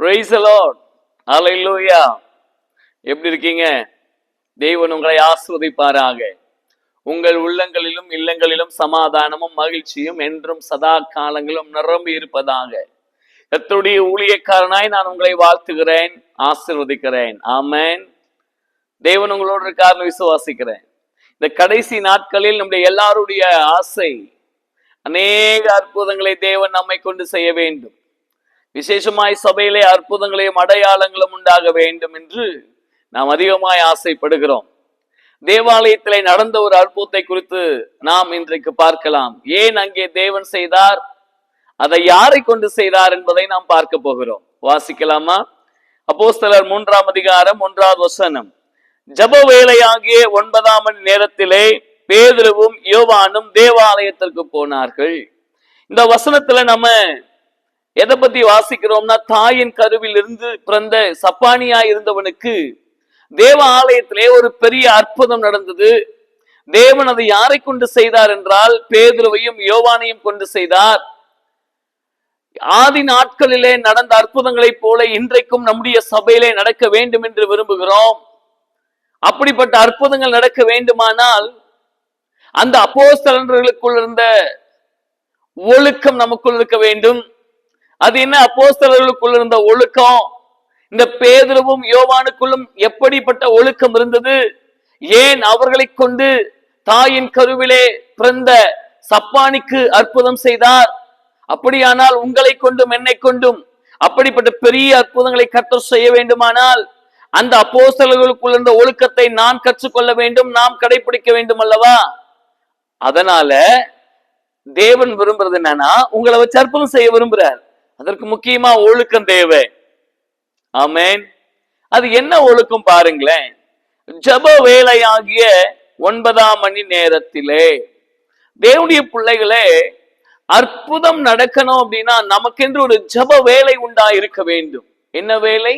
Price Lord எப்படி இருக்கீங்க? தெய்வன் உங்களை ஆஸ்வதிப்பாராக உங்கள் உள்ளங்களிலும் இல்லங்களிலும் சமாதானமும் மகிழ்ச்சியும் என்றும் சதா காலங்களும் நிரம்பி இருப்பதாக. கர்த்தருடைய ஊழியக்காரனாய் நான் உங்களை வாழ்த்துகிறேன் ஆசிர்வதிக்கிறேன். ஆமென். தேவன் உங்களோடு இருக்காருன்னு விசுவாசிக்கிறேன். இந்த கடைசி நாட்களில் நம்முடைய எல்லாருடைய ஆசை அநேக அற்புதங்களை தேவன் நம்மை கொண்டு செய்ய வேண்டும். விசேஷமாய் சபையிலே அற்புதங்களையும் அடையாளங்களும் உண்டாக வேண்டும் என்று நாம் அதிகமாய் ஆசைப்படுகிறோம். தேவாலயத்திலே நடந்த ஒரு அற்புதத்தை குறித்து நாம் இன்றைக்கு பார்க்கலாம். ஏன் அங்கே தேவன் செய்தார்? அதை யாரை கொண்டு செய்தார் என்பதை நாம் பார்க்க போகிறோம். வாசிக்கலாமா? அப்போஸ்தலர் மூன்றாம் அதிகாரம் ஒன்றாவது வசனம். ஜப வேலையாகிய ஒன்பதாம் மணி நேரத்திலே பேதுருவும் யோவானும் தேவாலயத்திற்கு போனார்கள். இந்த வசனத்துல நம்ம எதை பத்தி வாசிக்கிறோம்னா தாயின் கருவில் இருந்து பிறந்த சப்பானியா இருந்தவனுக்கு தேவ ஆலயத்திலே ஒரு பெரிய அற்புதம் நடந்தது. தேவன் அதை யாரை கொண்டு செய்தார் என்றால் பேதுருவையும் யோவானையும் கொண்டு செய்தார். ஆதி நாட்களிலே நடந்த அற்புதங்களைப் போல இன்றைக்கும் நம்முடைய சபையிலே நடக்க வேண்டும் என்று விரும்புகிறோம். அப்படிப்பட்ட அற்புதங்கள் நடக்க வேண்டுமானால் அந்த அப்போஸ்தலர்களுக்குள் இருந்த ஒழுக்கம் நமக்குள் இருக்க வேண்டும். அது என்ன? அப்போஸ்தலர்களுக்குள்ள இருந்த ஒழுக்கம். இந்த பேதுருவும் யோவானுக்குள்ளும் எப்படிப்பட்ட ஒழுக்கம் இருந்தது? ஏன் அவர்களை கொண்டு தாயின் கருவிலே பிறந்த சப்பானிக்கு அற்புதம் செய்தார்? அப்படியானால் உங்களை கொண்டும் என்னை கொண்டும் அப்படிப்பட்ட பெரிய அற்புதங்களை கர்த்தர் செய்ய வேண்டுமானால் அந்த அப்போஸ்தலர்களுக்குள் இருந்த ஒழுக்கத்தை நான் கற்றுக்கொள்ள வேண்டும் நாம் கடைபிடிக்க வேண்டும் அல்லவா? அதனால தேவன் விரும்புறது என்னன்னா உங்களை வச்சு அற்புதம் செய்ய விரும்புறார். அதற்கு முக்கியமா ஒழுக்கம் தேவை. ஆமேன். அது என்ன ஒழுக்கம் பாருங்களேன். ஜப வேலையாகிய ஒன்பதாம் மணி நேரத்திலே தேவனுடைய பிள்ளைகளே அற்புதம் நடக்கணும் அப்படின்னா நமக்கென்று ஒரு ஜப வேலை உண்டா இருக்க வேண்டும். என்ன வேலை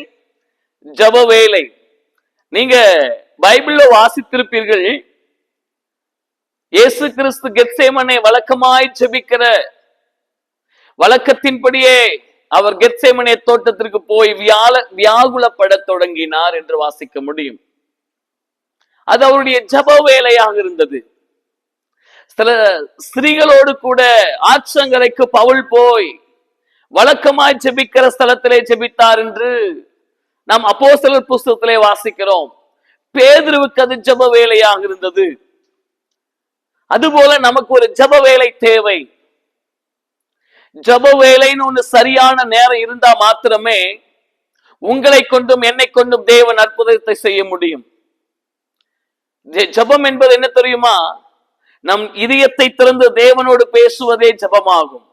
ஜப வேலை நீங்க பைபிள்ல வாசித்திருப்பீர்கள். இயேசு கிறிஸ்து கெத்சேமனை வழக்கமாய் செபிக்கிற வழக்கத்தின்படியே அவர் கெத்சேமனே தோட்டத்திற்கு போய் வியால வியாகுலப்படத் தொடங்கினார் என்று வாசிக்க முடியும். அது அவருடைய ஜப வேலையாக இருந்தது. சில ஸ்திரீகளோடு கூட ஆற்றங்கரைக்கு பவுல் போய் வழக்கமாய் ஜெபிக்கிற ஸ்தலத்திலே ஜெபித்தார் என்று நாம் அப்போஸ்தலர் புஸ்தகத்திலே வாசிக்கிறோம். பேதுருவுக்கு அது ஜப வேலையாக இருந்தது. அதுபோல நமக்கு ஒரு ஜப வேலை தேவை. ஜப வேலைன்னு ஒண்ணு சரியான நேரம் இருந்தா மாத்திரமே உங்களை கொண்டும் என்னை கொண்டும் தேவன் அற்புதத்தை செய்ய முடியும். ஜபம் ஜெபம் என்பது என்ன தெரியுமா? நம் இதயத்தை திறந்து தேவனோடு பேசுவதே ஜபமாகும்.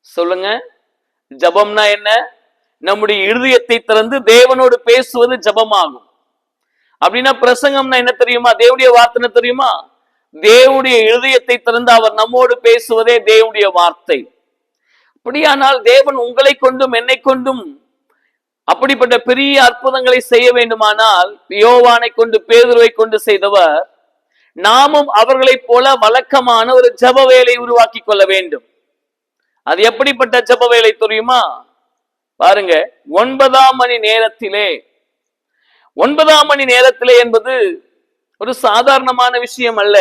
சொல்லுங்க. ஜெபம்னா என்ன? நம்முடைய இருதயத்தை திறந்து தேவனோடு பேசுவது ஜபமாகும். அப்படின்னா பிரசங்கம்னா என்ன தெரியுமா? தேவனுடைய வார்த்தை தெரியுமா? தேவனுடைய இருதயத்தை திறந்து அவர் நம்மோடு பேசுவதே தேவனுடைய வார்த்தை. அப்படியானால் தேவன் உங்களை கொண்டும் என்னை கொண்டும் அப்படிப்பட்ட பெரிய அற்புதங்களை செய்ய வேண்டுமானால் யோவானை கொண்டு பேதுருவை கொண்டு செய்தவர் நாமும் அவர்களைப் போல வழக்கமான ஒரு ஜப வேலை உருவாக்கி கொள்ள வேண்டும். அது எப்படிப்பட்ட ஜப வேலை தெரியுமா? பாருங்க ஒன்பதாம் மணி நேரத்திலே ஒன்பதாம் மணி நேரத்திலே என்பது ஒரு சாதாரணமான விஷயம் அல்ல.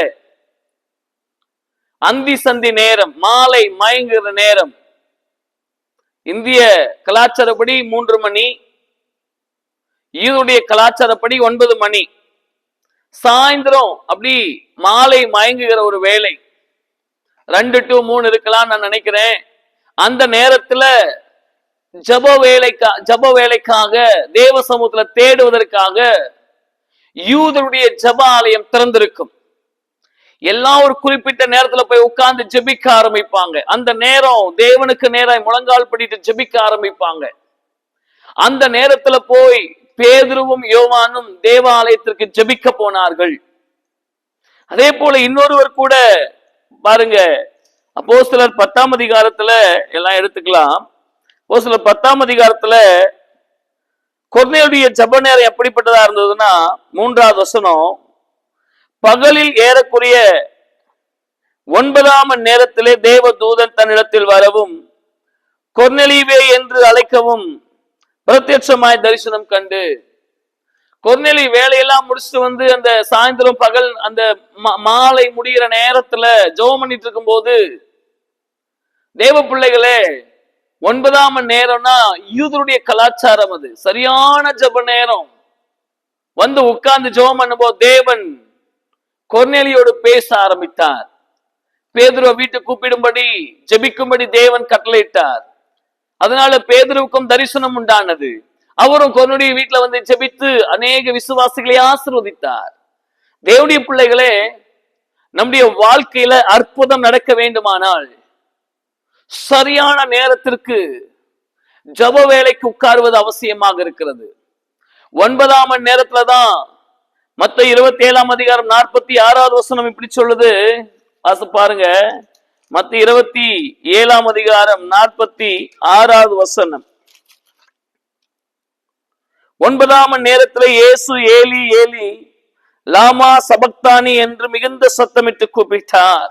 அந்தி சந்தி நேரம் மாலை மயங்குகிற நேரம். இந்திய கலாச்சாரப்படி மூன்று மணி ஈருடைய கலாச்சாரப்படி ஒன்பது மணி. சாயந்தரம் அப்படி மாலை மயங்குகிற ஒரு வேலை ரெண்டு டு மூணு இருக்கலாம் நான் நினைக்கிறேன். அந்த நேரத்துல ஜப வேலைக்கா ஜப வேலைக்காக தேவ சமூகத்துல தேடுவதற்காக யூதருடைய ஜப ஆலயம் திறந்திருக்கும். எல்லாம் ஒரு குறிப்பிட்ட நேரத்துல போய் உட்கார்ந்து ஜெபிக்க ஆரம்பிப்பாங்க. அந்த நேரம் தேவனுக்கு நேராய் முழங்கால் படிட்டு ஜெபிக்க ஆரம்பிப்பாங்க. அந்த நேரத்துல போய் பேதுருவும் யோவானும் தேவாலயத்திற்கு ஜெபிக்க போனார்கள். அதே போல இன்னொருவர் கூட பாருங்க அப்போ சிலர் பத்தாம் அதிகாரத்துல எல்லாம் எடுத்துக்கலாம். அப்போஸ்தலர் பத்தாம் அதிகாரத்துல கொர்னையுடைய ஜப நேரம் எப்படிப்பட்டதா இருந்ததுன்னா மூன்றாவது வசனம் பகலில் ஏறக்குரிய ஒன்பதாம் மணி நேரத்திலே தேவ தூதன் தன்னிடத்தில் வரவும் கொர்நெலிவே என்று அழைக்கவும் பிரத்யட்சமாய் தரிசனம் கண்டு. கொர்நெலி வேலையெல்லாம் முடிச்சுட்டு வந்து அந்த சாயந்தரம் பகல் அந்த மா- மாலை முடிகிற நேரத்துல ஜோம் பண்ணிட்டு இருக்கும்போது தேவ பிள்ளைகளே ஒன்பதாம் மணி நேரம்னா யூதருடைய கலாச்சாரம் அது. சரியான ஜெப நேரம். வந்து உட்கார்ந்து ஜெபம் பண்ணும்போது தேவன் கொர்நேலியோடு பேச ஆரம்பித்தார். பேதுருவை வீட்டுக்கு கூப்பிடும்படி ஜெபிக்கும்படி தேவன் கட்டளையிட்டார். அதனால பேதுருவுக்கும் தரிசனம் உண்டானது. அவரும் கொர்னுடைய வீட்டுல வந்து ஜெபித்து அநேக விசுவாசிகளை ஆசிர்வதித்தார். தேவடைய பிள்ளைகளே நம்முடைய வாழ்க்கையில அற்புதம் நடக்க வேண்டுமானால் சரியான நேரத்திற்கு ஜப வேலைக்கு உட்காருவது அவசியமாக இருக்கிறது. ஒன்பதாம் மணி நேரத்துல தான் மத்த இருபத்தி ஏழாம் அதிகாரம் நாற்பத்தி ஆறாவது வசனம் இப்படி சொல்லுது. வாசி பாருங்க. மத்த இருபத்தி ஏழாம் அதிகாரம் நாற்பத்தி ஆறாவது வசனம். ஒன்பதாம் மணி நேரத்துல இயேசு ஏலி ஏலி லாமா சபக்தானி என்று மிகுந்த சத்தமிட்டு கூப்பிட்டார்.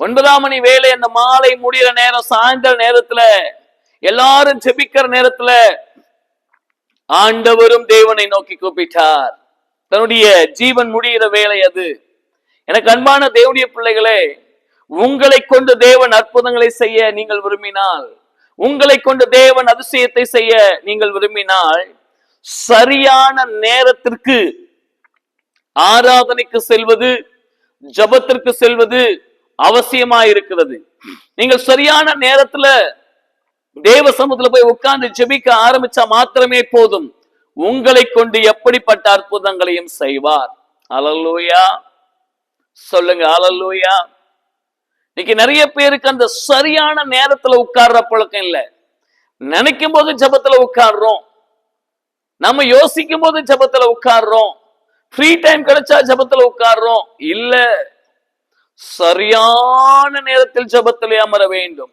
ஒன்பதாம் மணி வேலை அந்த மாலை முடிகிற நேரம் சாயந்தர நேரத்துல எல்லாரும் ஜெபிக்கிற நேரத்துல ஆண்டவரும் தேவனை நோக்கி கூப்பிட்டார். தன்னுடைய ஜீவன் முடிகிற வேலை அது. எனக்கு அன்பான தேவனுடைய பிள்ளைகளே உங்களை கொண்டு தேவன் அற்புதங்களை செய்ய நீங்கள் விரும்பினால் உங்களை கொண்டு தேவன் அதிசயத்தை செய்ய நீங்கள் விரும்பினால் சரியான நேரத்திற்கு ஆராதனைக்கு செல்வது ஜபத்திற்கு செல்வது அவசியமா இருக்கிறது நீங்கள் சரியான நேரத்துல தேவ சமூகத்துல போய் உட்கார்ந்து ஜெபிக்க ஆரம்பிச்சா மாத்திரமே போதும். உங்களை கொண்டு எப்படிப்பட்ட அற்புதங்களையும் செய்வார். அலல்லூயா சொல்லுங்க அலல்லூயா இன்னைக்கு நிறைய பேருக்கு அந்த சரியான நேரத்துல உட்கார்ற பழக்கம் இல்ல. நினைக்கும் போது ஜபத்துல உட்கார்றோம். நம்ம யோசிக்கும் போது ஜபத்துல உட்கார்றோம். ஃப்ரீ டைம் கிடைச்சா ஜபத்துல உட்கார்றோம். இல்ல சரியான நேரத்தில் ஜபத்திலே அமர வேண்டும்.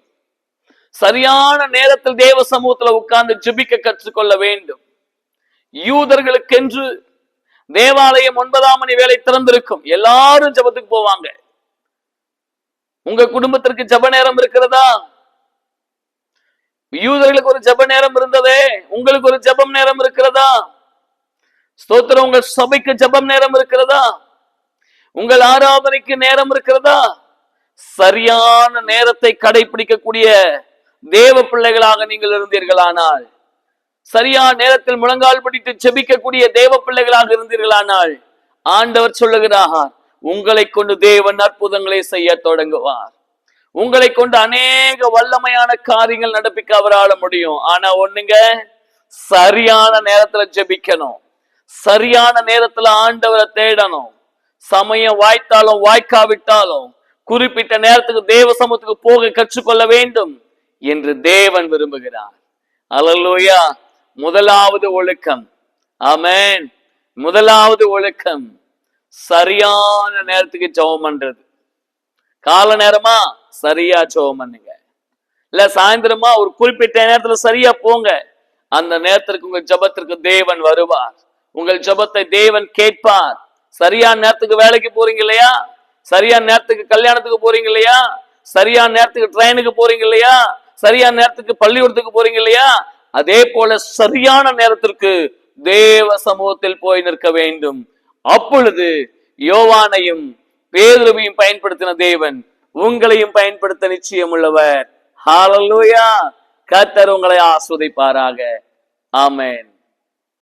சரியான நேரத்தில் தேவ சமூகத்துல உட்கார்ந்து ஜெபிக்க கற்றுக்கொள்ள வேண்டும். யூதர்களுக்கென்று தேவாலயம் ஒன்பதாம் மணி வேலை திறந்திருக்கும். எல்லாரும் ஜெபத்துக்கு போவாங்க. உங்க குடும்பத்திற்கு ஜெப நேரம் இருக்கிறதா? யூதர்களுக்கு ஒரு ஜெப நேரம் இருந்ததே. உங்களுக்கு ஒரு ஜெபம் நேரம் இருக்கிறதா? ஸ்தோத்திரம் உங்க சபைக்கு ஜெபம் நேரம் இருக்கிறதா? உங்கள் ஆராதனைக்கு நேரம் இருக்கிறதா? சரியான நேரத்தை கடைபிடிக்கக்கூடிய தேவ பிள்ளைகளாக நீங்கள் இருந்தீர்களானால் சரியான நேரத்தில் முழங்கால் பிடித்து செபிக்கக்கூடிய தேவ பிள்ளைகளாக இருந்தீர்களானால் ஆண்டவர் சொல்லுகிறார் உங்களை கொண்டு தேவன் அற்புதங்களை செய்ய தொடங்குவார். உங்களை கொண்டு அநேக வல்லமையான காரியங்கள் நடப்பிக்க அவரால முடியும். ஆனா ஒண்ணுங்க சரியான நேரத்துல ஜெபிக்கணும். சரியான நேரத்துல ஆண்டவரை தேடணும். சமயம் வாய்த்தாலும் வாய்க்காவிட்டாலும் குறிப்பிட்ட நேரத்துக்கு தேவ சமூகத்துக்கு போக கற்றுக்கொள்ள வேண்டும் என்று தேவன் விரும்புகிறார். அலலோயா முதலாவது ஒழுக்கம். ஆமேன். முதலாவது ஒழுக்கம். சரியான நேரத்துக்கு ஜெபம் பண்றது. கால நேரமா? சரியா ஜெபம் பண்ணுங்க. இல்ல சாயந்தரமா ஒரு குறிப்பிட்ட நேரத்துல சரியா போங்க. அந்த நேரத்திற்கு உங்கள் ஜெபத்திற்கு தேவன் வருவார். உங்கள் ஜெபத்தை தேவன் கேட்பார். சரியான நேரத்துக்கு வேலைக்கு போறீங்க இல்லையா? சரியான நேரத்துக்கு கல்யாணத்துக்கு போறீங்க இல்லையா? சரியான நேரத்துக்கு ட்ரெயினுக்கு போறீங்க இல்லையா? சரியான நேரத்துக்கு பள்ளிக்கூடத்துக்கு போறீங்க இல்லையா? அதே போல சரியான நேரத்திற்கு தேவ சமூகத்தில் போய் நிற்க வேண்டும். அப்பொழுது யோவானையும் பேதுருவையும் பயன்படுத்தின தேவன் உங்களையும் பயன்படுத்த நிச்சயம் உள்ளவர் ஹாலலூயா கத்தர் உங்களை ஆஸ்வதிப்பாராக. ஆமேன்